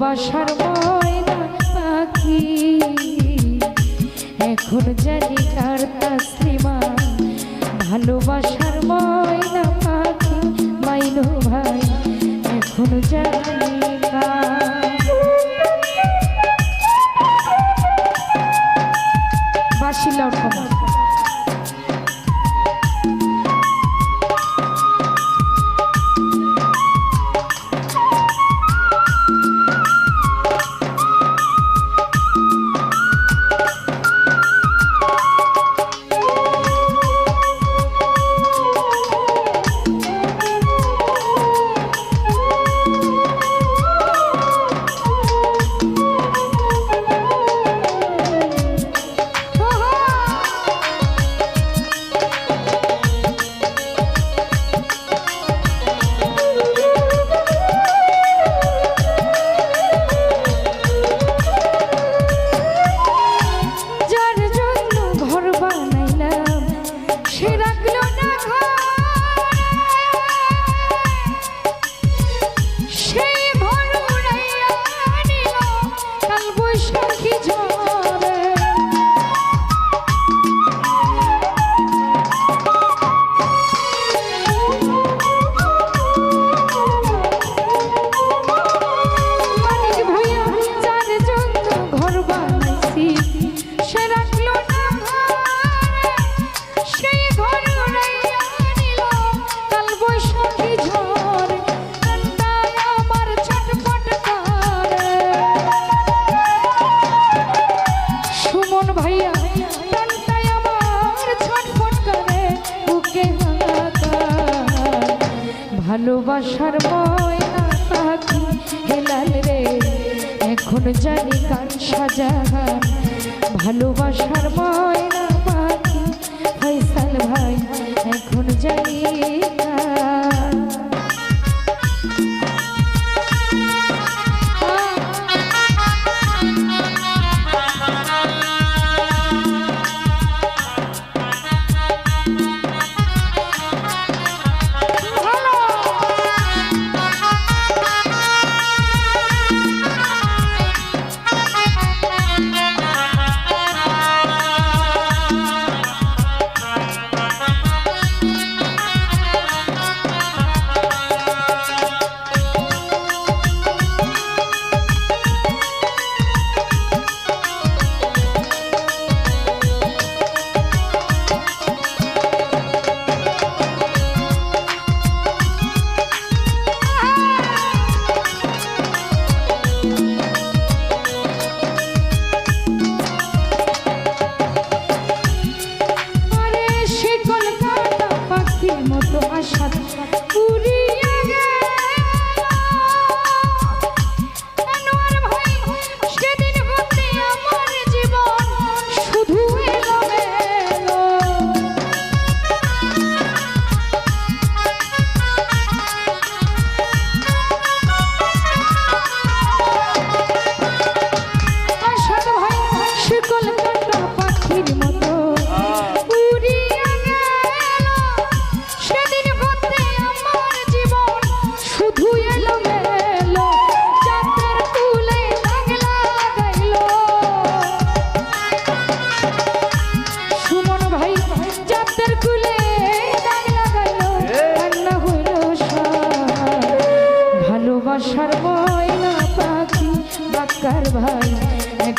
ভালোবাসার ময়না পাখি। এখন জানি কার তাসলিমা ভালোবাসার ময়না পাখি মাইনো ভাই। এখন জানি বাসিলার কমা ভাইয়া ভালোবাসার ময়না হেলাল রে এখন জানি কান সাজা ভালোবাসার ময়না সাথে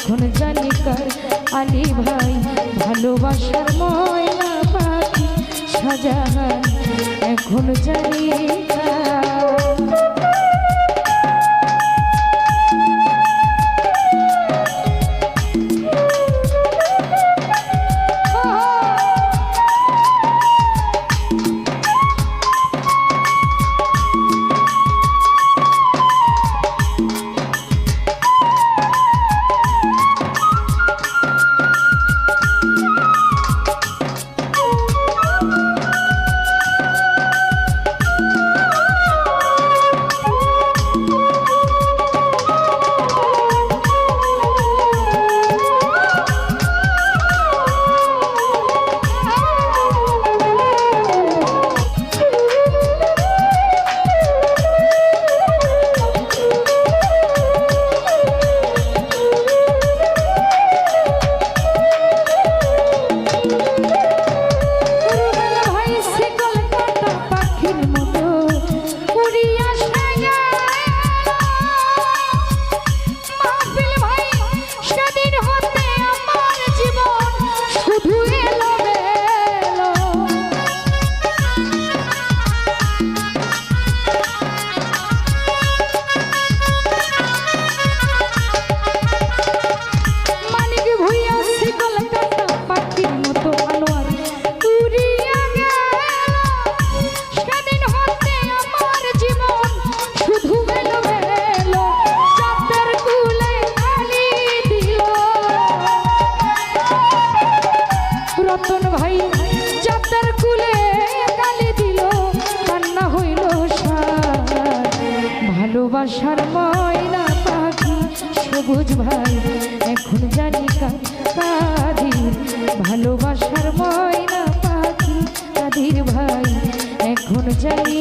এখন জালিকার আলি ভাই ভালোবাসার ময়না পাখি সাজা এখন জানি কার রতন ভাই চাঁদার কুলে কালি দিল, কান্না হইল ভালোবাসার ময়না পাখি, সবুজ ভাই, এখন জানি কাঁদি ভালোবাসার ময়না পাখি, কাদির ভাই, এখন জানি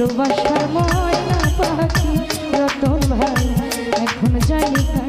ভালোবাসার ময়না পাখি রতন ভাই এখন জানি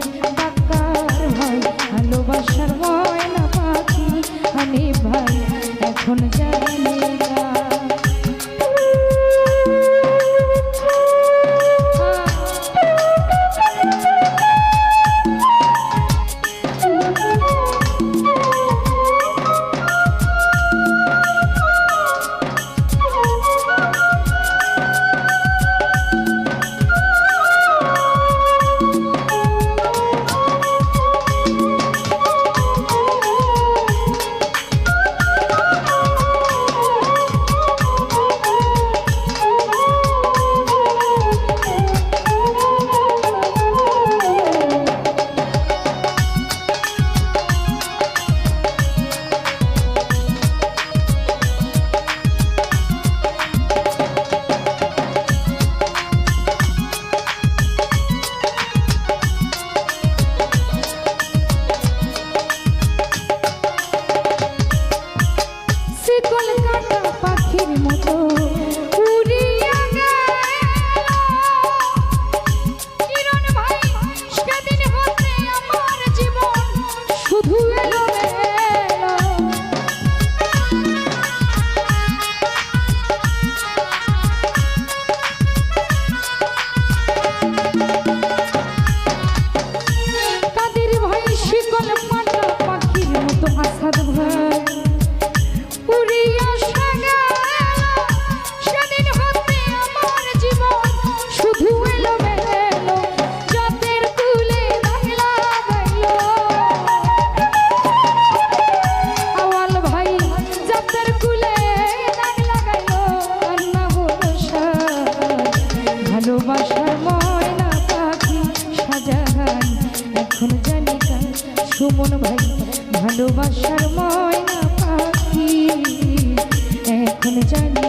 এখন জানি না সুমন ভাই ভালোবাসার ময়না পাখি। এখন জানি